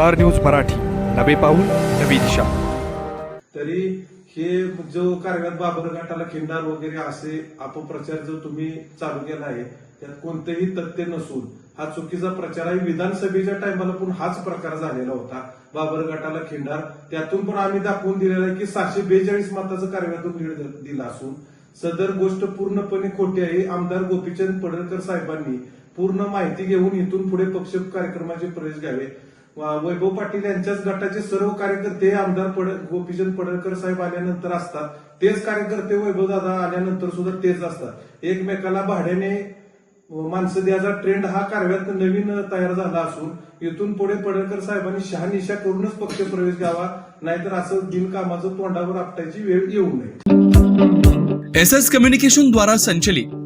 Star news Marathi. नवे पाऊल नवी दिशा. तरी हे जो कार्यक्रम बाबर घाटाला खिंडार वगैरे असे अपप्रचार जो तुम्ही चालू केला आहे त्यात कोणतेही तथ्य नसून हा चुकीचा प्रचार आहे. विधानसभेच्या टायमाला पण हाच प्रकार झालेला होता. बाबर गटाला खिंडार त्यातून पण आम्ही दाखवून दिलेला आहे की सहाशे बेचाळीस मताचं कारव्यातून लीड दिला असून सदर गोष्ट पूर्णपणे खोटी आहे. आमदार गोपीचंद पडळकर साहेबांनी पूर्ण माहिती घेऊन इथून पुढे पक्ष कार्यक्रमाचे प्रवेश घ्यावे. वैभव पाटील यांच्याच गटाचे सर्व कार्यकर्ते आमदार पड गोपीचंद पडळकर साहेब आल्यानंतर असतात. तेच कार्यकर्ते वैभव दादा आल्यानंतर सुद्धा तेच असतात. एकमेकाला भाड्याने माणसं द्यायचा ट्रेंड हा कारव्यात नवीन तयार झाला असून इथून पुढे पडळकर साहेबांनी शहानिशा करूनच पक्ष प्रवेश द्यावा नाहीतर असं बिनकामाचं तोंडावर आपटायची वेळ येऊ नये. एस एस कम्युनिकेशन द्वारा संचलित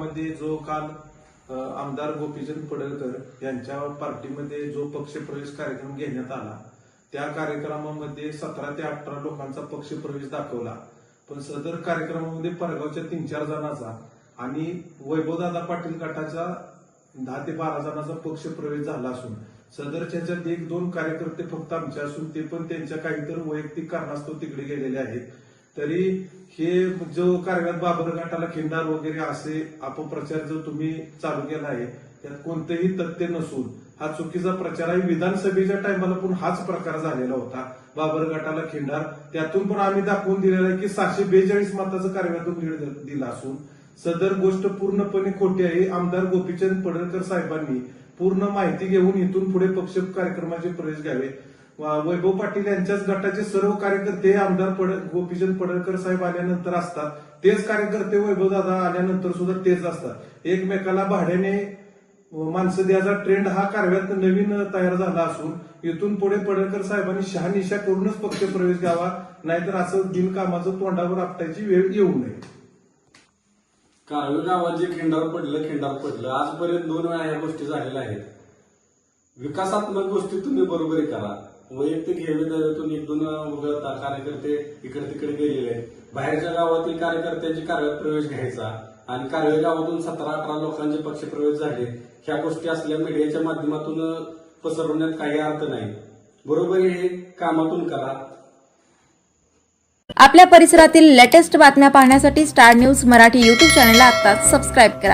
भागामध्ये जो काल आमदार गोपीचंद पडळकर यांच्या पार्टीमध्ये जो पक्षप्रवेश कार्यक्रम घेण्यात आला त्या कार्यक्रमामध्ये सतरा ते अठरा लोकांचा पक्षप्रवेश दाखवला. पण सदर कार्यक्रमामध्ये परगावच्या तीन चार जणांचा आणि वैभवदादा पाटील गटाचा दहा ते बारा जणांचा पक्षप्रवेश झाला असून सदरच्या एक दोन कार्यकर्ते फक्त आमचे असून ते पण त्यांच्या काहीतरी वैयक्तिक कारणास्तव तिकडे गेलेले आहेत. तरी हे जो कारव्यात बाबरघाटाला खिंडार वगैरे असे अपप्रचार जो तुम्ही चालू केला आहे त्यात कोणतेही तथ्य नसून हा चुकीचा प्रचार आहे. विधानसभेच्या टायमाला पण हाच प्रकार झालेला होता. बाबर गटाला खिंडार त्यातून पण आम्ही दाखवून दिलेला आहे की सहाशे बेचाळीस मताचं कारव्यातून लीड दिला असून सदर गोष्ट पूर्णपणे खोटी आहे. आमदार गोपीचंद पडळकर साहेबांनी पूर्ण माहिती घेऊन इथून पुढे पक्ष कार्यक्रमाचे प्रवेश घ्यावे. वैभव पाटील यांच्याच गटाचे सर्व कार्यकर्ते हे आमदार पड गोपीचंद पडळकर साहेब आल्यानंतर असतात. तेच कार्यकर्ते वैभव दादा आल्यानंतर सुद्धा तेच असतात. एकमेकाला भाड्याने माणसं द्यायचा ट्रेंड हा कारव्यात नवीन तयार झाला असून इथून पुढे पडळकर साहेबांनी शहानिशा करूनच पक्ष प्रवेश घ्यावा नाहीतर असं बिनकामाचं तोंडावर आपटायची वेळ येऊ नये. कारवे गावात जे खिंडार पडलं खिंडार पडलं. आजपर्यंत दोन वेळा या गोष्टी झालेल्या आहेत. विकासात्मक गोष्टी तुम्ही बरोबरी करा. वैयक्तिक हेवेदारीतून एक दोन वगळता कार्यकर्ते इकडे तिकडे गेलेले आहेत. बाहेरच्या गावातील कार्यकर्त्यांची कार्यालयात प्रवेश घ्यायचा आणि कारवे गावातून सतरा अठरा लोकांचे पक्ष प्रवेश झाले. ह्या गोष्टी असल्या मीडियाच्या माध्यमातून पसरवण्यात काही अर्थ नाही. बरोबर हे कामातून करा. आपल्या परिसरातील लेटेस्ट बातम्या पाहण्यासाठी स्टार न्यूज मराठी यूट्यूब चॅनलला आता सबस्क्राईब करा.